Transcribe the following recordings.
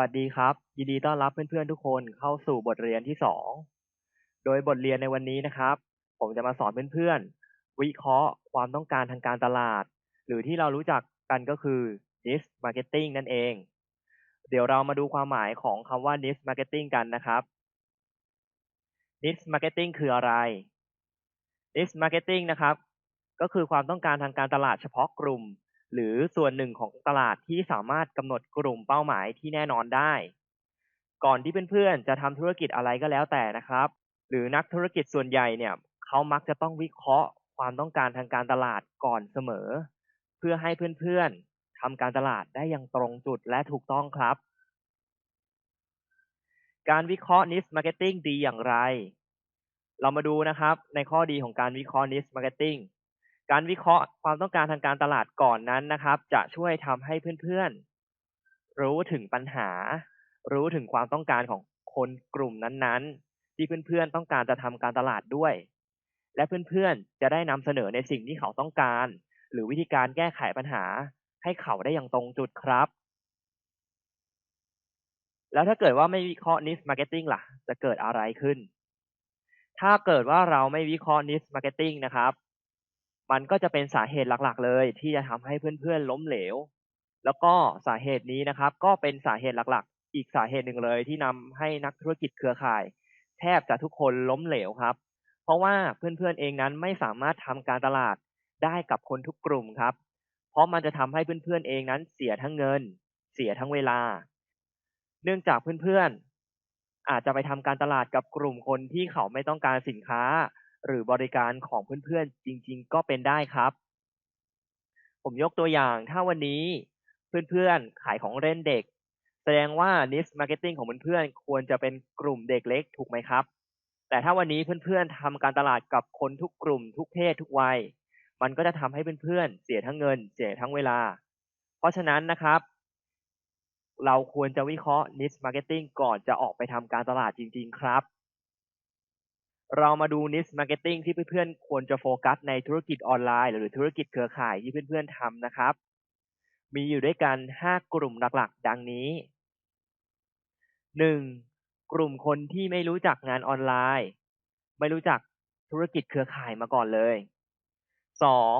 วัสดีครับ ยินดีต้อนรับเพื่อนๆทุกคนเข้าสู่บทเรียนที่สองโดยบทเรียนในวันนี้นะครับ ผมจะมาสอนเพื่อนๆ วิเคราะห์ความต้องการทางการตลาด หรือที่เรารู้จักกันก็คือ niche marketing นั่นเอง เดี๋ยวเรามาดูความหมายของคำว่า niche marketing กันนะครับ niche marketing คืออะไร niche marketing นะครับ ก็คือความต้องการทางการตลาดเฉพาะกลุ่ม หรือส่วนหนึ่งของตลาดที่สามารถกำหนดกลุ่มเป้าหมายที่แน่นอนได้ ก่อนที่เพื่อนๆจะทำธุรกิจอะไรก็แล้วแต่นะครับ หรือนักธุรกิจส่วนใหญ่เนี่ยเขามักจะต้องวิเคราะห์ความต้องการทางการตลาดก่อนเสมอ เพื่อให้เพื่อนๆทำการตลาดได้อย่างตรงจุดและถูกต้องครับ การวิเคราะห์ niche marketing ดีอย่างไร เรามาดูนะครับในข้อดีของการวิเคราะห์ niche marketing ก การวิเคราะห์ความต้องการทางการตลาดก่อนนั้นนะครับ จะช่วยทำให้เพื่อนๆ รู้ถึงปัญหา รู้ถึงความต้องการของคนกลุ่มนั้นๆ ที่เพื่อนๆต้องการจะทำการตลาดด้วย และเพื่อนๆจะได้นำเสนอในสิ่งที่เขาต้องการ หรือวิธีการแก้ไขปัญหา ให้เขาได้อย่างตรงจุดครับ แล้วถ้าเกิดว่าไม่วิเคราะห์ niche marketing ล่ะ จะเกิดอะไรขึ้น ถ้าเกิดว่าเราไม่วิเคราะห์ niche marketing นะครับ มันก็จะเป็นสาเหตุหลักๆ เลย ที่จะทำให้เพื่อนๆล้มเหลว แล้วก็สาเหตุนี้นะครับ ก็เป็นสาเหตุหลักๆ อีกสาเหตุหนึ่งเลย ที่นำให้นักธุรกิจเครือข่าย แทบจะทุกคนล้มเหลวครับ เพราะว่าเพื่อนๆเองนั้นไม่สามารถทำการตลาดได้กับคนทุกกลุ่มครับ เพราะมันจะทำให้เพื่อนๆเองนั้นเสียทั้งเงิน เสียทั้งเวลา เนื่องจากเพื่อนๆอาจจะไปทำการตลาดกับกลุ่มคนที่เขาไม่ต้องการสินค้า หรือบริการของเพื่อนๆ จริงๆ ก็เป็นได้ครับ ผมยกตัวอย่างถ้าวันนี้เพื่อนๆ ขายของเล่นเด็ก แสดงว่า niche marketing ของเพื่อนๆ ควรจะเป็นกลุ่มเด็กเล็กถูกไหมครับ แต่ถ้าวันนี้เพื่อนๆทำการตลาดกับคนทุกกลุ่มทุกเพศทุกวัย มันก็จะทำให้เพื่อนๆ เสียทั้งเงิน เสียทั้งเวลา เพราะฉะนั้นนะครับ เราควรจะวิเคราะห์ niche marketing ก่อนจะออกไปทำการตลาดจริง ๆ ครับ เรามาดู niche marketing ที่เพื่อนๆควรจะโฟกัสในธุรกิจออนไลน์ หรือธุรกิจเครือข่ายที่เพื่อนๆทำนะครับ มีอยู่ด้วยกัน 5 กลุ่มหลักๆ ดังนี้ 1. กลุ่มคนที่ไม่รู้จักงานออนไลน์ ไม่รู้จักธุรกิจเครือข่ายมาก่อนเลย 2.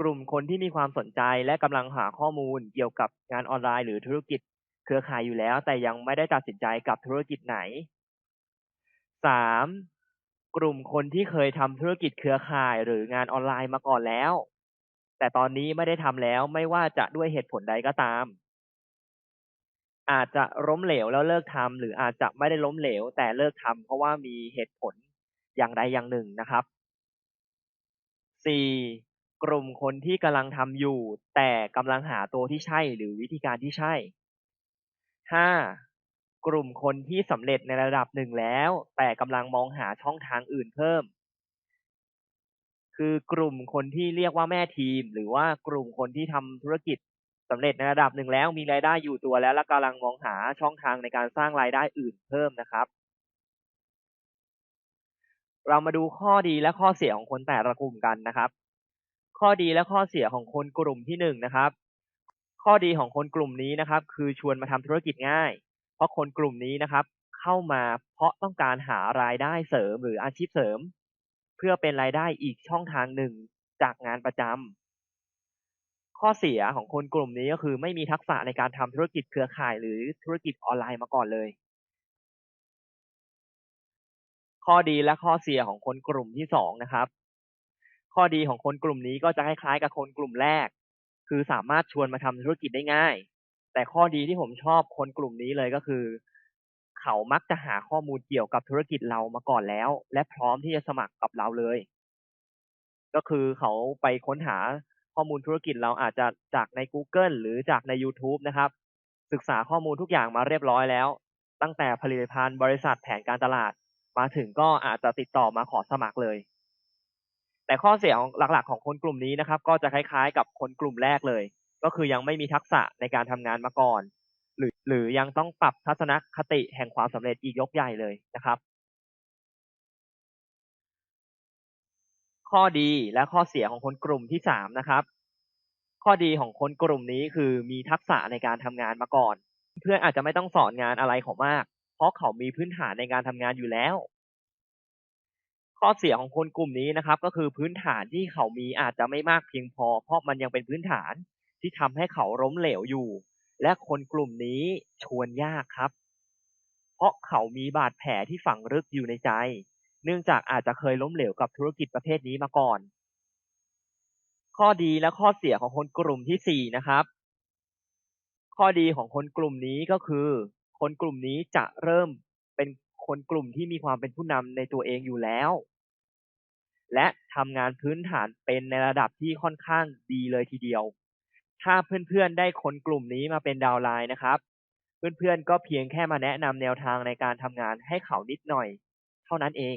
กลุ่มคนที่มีความสนใจและกำลังหาข้อมูลเกี่ยวกับงานออนไลน์ หรือธุรกิจเครือข่ายอยู่แล้ว แต่ยังไม่ได้ตัดสินใจกับธุรกิจไหน 3. กลุ่มคนที่เคยทำธุรกิจเครือข่ายหรืองานออนไลน์มาก่อนแล้ว แต่ตอนนี้ไม่ได้ทำแล้วไม่ว่าจะด้วยเหตุผลใดก็ตาม อาจจะล้มเหลวแล้วเลิกทำหรืออาจจะไม่ได้ล้มเหลว แต่เลิกทำเพราะว่ามีเหตุผลอย่างใดอย่างหนึ่งนะครับ 4. กลุ่มคนที่กำลังทำอยู่ แต่กำลังหาตัวที่ใช่หรือวิธีการที่ใช่ 5. กลุ่มคนที่สำเร็จในระดับหนึ่งแล้ว แต่กำลังมองหาช่องทางอื่นเพิ่ม คือกลุ่มคนที่เรียกว่าแม่ทีม หรือว่ากลุ่มคนที่ทำธุรกิจสำเร็จในระดับหนึ่งแล้ว มีรายได้อยู่ตัวแล้ว และกำลังมองหาช่องทางในการสร้างรายได้อื่นเพิ่มนะครับ เรามาดูข้อดีและข้อเสียของคนแต่ละกลุ่มกันนะครับ ข้อดีและข้อเสียของคนกลุ่มที่หนึ่งนะครับ ข้อดีของคนกลุ่มนี้นะครับ คือชวนมาทำธุรกิจง่าย เพราะคนกลุ่มนี้นะครับ เข้ามาเพราะต้องการหารายได้เสริมหรืออาชีพเสริม เพื่อเป็นรายได้อีกช่องทางหนึ่งจากงานประจำข้อเสียของคนกลุ่มนี้ก็คือไม่มีทักษะในการทำธุรกิจเครือข่ายหรือธุรกิจออนไลน์มาก่อนเลย ข้อดีและข้อเสียของคนกลุ่มที่สองนะครับ ข้อดีของคนกลุ่มนี้ก็จะคล้ายๆกับคนกลุ่มแรก คือสามารถชวนมาทำธุรกิจได้ง่าย แต่ข้อดีที่ผมชอบคนกลุ่มนี้เลยก็คือ เขามักจะหาข้อมูลเกี่ยวกับธุรกิจเรามาก่อนแล้ว และพร้อมที่จะสมัครกับเราเลย ก็คือเขาไปค้นหาข้อมูลธุรกิจเราอาจจะจากใน Google หรือจากใน YouTube นะครับ ศึกษาข้อมูลทุกอย่างมาเรียบร้อยแล้ว ตั้งแต่ผลิตภัณฑ์บริษัทแผนการตลาด มาถึงก็อาจจะติดต่อมาขอสมัครเลย แต่ข้อเสียของหลักๆ ของคนกลุ่มนี้นะครับ ก็จะคล้ายๆ กับคนกลุ่มแรกเลย ก็คือยังไม่มีทักษะในการทำงานมาก่อน หรือหรือยังต้องปรับทัศนคติแห่งความสำเร็จอีกยกใหญ่เลยนะครับ ข้อดีและข้อเสียของคนกลุ่มที่สามนะครับ ข้อดีของคนกลุ่มนี้คือมีทักษะในการทำงานมาก่อน เพื่อนอาจจะไม่ต้องสอนงานอะไรเขามาก เพราะเขามีพื้นฐานในการทำงานอยู่แล้วข้อเสียของคนกลุ่มนี้นะครับ ก็คือพื้นฐานที่เขามีอาจจะไม่มากเพียงพอ เพราะมันยังเป็นพื้นฐาน ที่ทำให้เขาล้มเหลวอยู่ และคนกลุ่มนี้ชวนยากครับ เพราะเขามีบาดแผลที่ฝังลึกอยู่ในใจ เนื่องจากอาจจะเคยล้มเหลวกับธุรกิจประเภทนี้มาก่อน ข้อดีและข้อเสียของคนกลุ่มที่สี่นะครับ ข้อดีของคนกลุ่มนี้ก็คือ คนกลุ่มนี้จะเริ่มเป็นคนกลุ่มที่มีความเป็นผู้นำในตัวเองอยู่แล้ว และทำงานพื้นฐานเป็นในระดับที่ค่อนข้างดีเลยทีเดียว ถ้าเพื่อนๆได้คนกลุ่มนี้มาเป็นดาวไลน์นะครับ เพื่อนๆก็เพียงแค่มาแนะนำแนวทางในการทำงานให้เขานิดหน่อย เท่านั้นเอง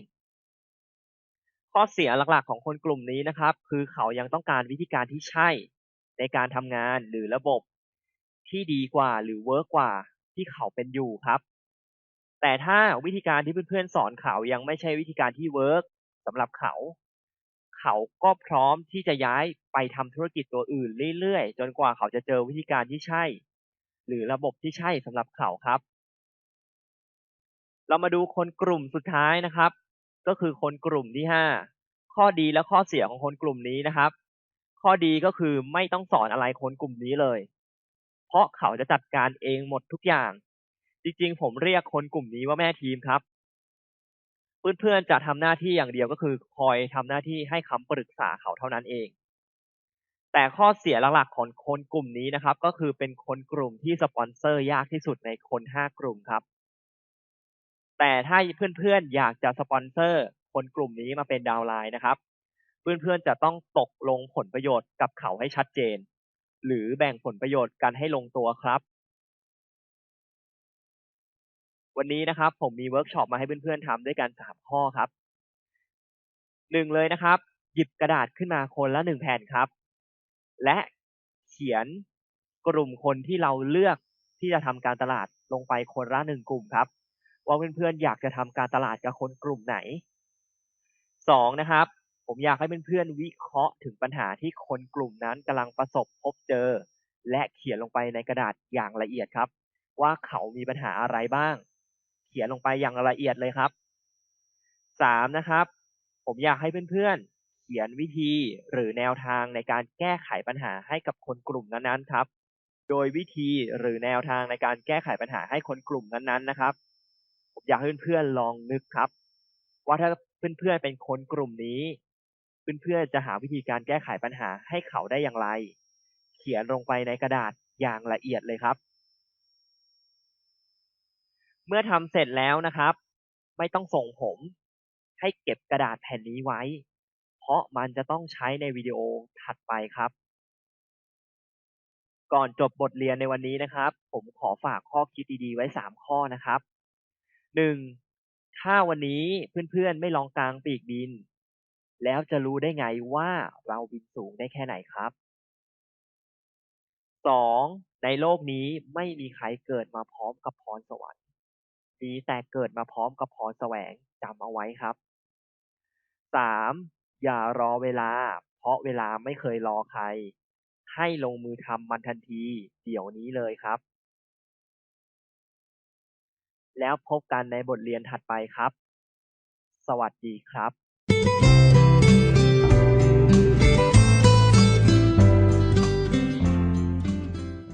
ข้อเสียหลักๆของคนกลุ่มนี้นะครับ คือเขายังต้องการวิธีการที่ใช่ในการทำงานหรือระบบที่ดีกว่าหรือเวิร์กกว่าที่เขาเป็นอยู่ครับ แต่ถ้าวิธีการที่เพื่อนๆสอนเขายังไม่ใช่วิธีการที่เวิร์กสำหรับเขา เขาก็พร้อมที่จะย้ายไปทำธุรกิจตัวอื่นเรื่อยๆ จนกว่าเขาจะเจอวิธีการที่ใช่ หรือระบบที่ใช่สำหรับเขาครับ เรามาดูคนกลุ่มสุดท้ายนะครับ ก็คือคนกลุ่มที่ห้าข้อดีและข้อเสียของคนกลุ่มนี้นะครับ ข้อดีก็คือไม่ต้องสอนอะไรคนกลุ่มนี้เลย เพราะเขาจะจัดการเองหมดทุกอย่าง จริงๆ ผมเรียกคนกลุ่มนี้ว่าแม่ทีมครับ เพื่อนๆจะทำหน้าที่อย่างเดียวก็คือคอยทำหน้าที่ให้คำปรึกษาเขาเท่านั้นเอง แต่ข้อเสียหลักๆของคนกลุ่มนี้นะครับ ก็คือเป็นคนกลุ่มที่สปอนเซอร์ยากที่สุดในคนห้ากลุ่มครับ แต่ถ้าเพื่อนๆอยากจะสปอนเซอร์ คนกลุ่มนี้มาเป็นดาวไลน์นะครับ เพื่อนๆจะต้องตกลงผลประโยชน์กับเขาให้ชัดเจน หรือแบ่งผลประโยชน์กันให้ลงตัวครับ วันนี้นะครับ ผมมีเวิร์กช็อปมาให้เพื่อนๆทำด้วยกันสามข้อครับหนึ่งเลยนะครับ หยิบกระดาษขึ้นมาคนละหนึ่งแผ่นครับ และเขียนกลุ่มคนที่เราเลือกที่จะทำการตลาดลงไปคนละหนึ่งกลุ่มครับ ว่าเพื่อนๆอยากจะทำการตลาดกับคนกลุ่มไหนสองนะครับ ผมอยากให้เพื่อนๆวิเคราะห์ถึงปัญหาที่คนกลุ่มนั้นกำลังประสบพบเจอ และเขียนลงไปในกระดาษอย่างละเอียดครับ ว่าเขามีปัญหาอะไรบ้าง เขียนลงไปอย่างละเอียดเลยครับสามนะครับ ผมอยากให้เพื่อนๆ เขียนวิธีหรือแนวทางในการแก้ไขปัญหาให้กับคนกลุ่มนั้นๆครับ โดยวิธีหรือแนวทางในการแก้ไขปัญหาให้คนกลุ่มนั้นๆนะครับ ผมอยากให้เพื่อนๆลองนึกครับ ว่าถ้าเพื่อนๆเป็นคนกลุ่มนี้ เพื่อนๆจะหาวิธีการแก้ไขปัญหาให้เขาได้อย่างไร เขียนลงไปในกระดาษอย่างละเอียดเลยครับ เมื่อทำเสร็จแล้วนะครับ ไม่ต้องส่งผม ให้เก็บกระดาษแผ่นนี้ไว้ เพราะมันจะต้องใช้ในวิดีโอถัดไปครับ ก่อนจบบทเรียนในวันนี้นะครับ ผมขอฝากข้อคิดดีๆ ไว้สามข้อนะครับหนึ่งถ้าวันนี้เพื่อนๆไม่ลองกลางปีกบิน แล้วจะรู้ได้ไงว่าเราบินสูงได้แค่ไหนครับสองในโลกนี้ไม่มีใครเกิดมาพร้อมกับพรสวรรค์ มีแต่เกิดมาพร้อมกับพรแสวงจำเอาไว้ครับสามอย่ารอเวลา เพราะเวลาไม่เคยรอใคร ให้ลงมือทำมันทันที เดี๋ยวนี้เลยครับ แล้วพบกันในบทเรียนถัดไปครับ สวัสดีครับ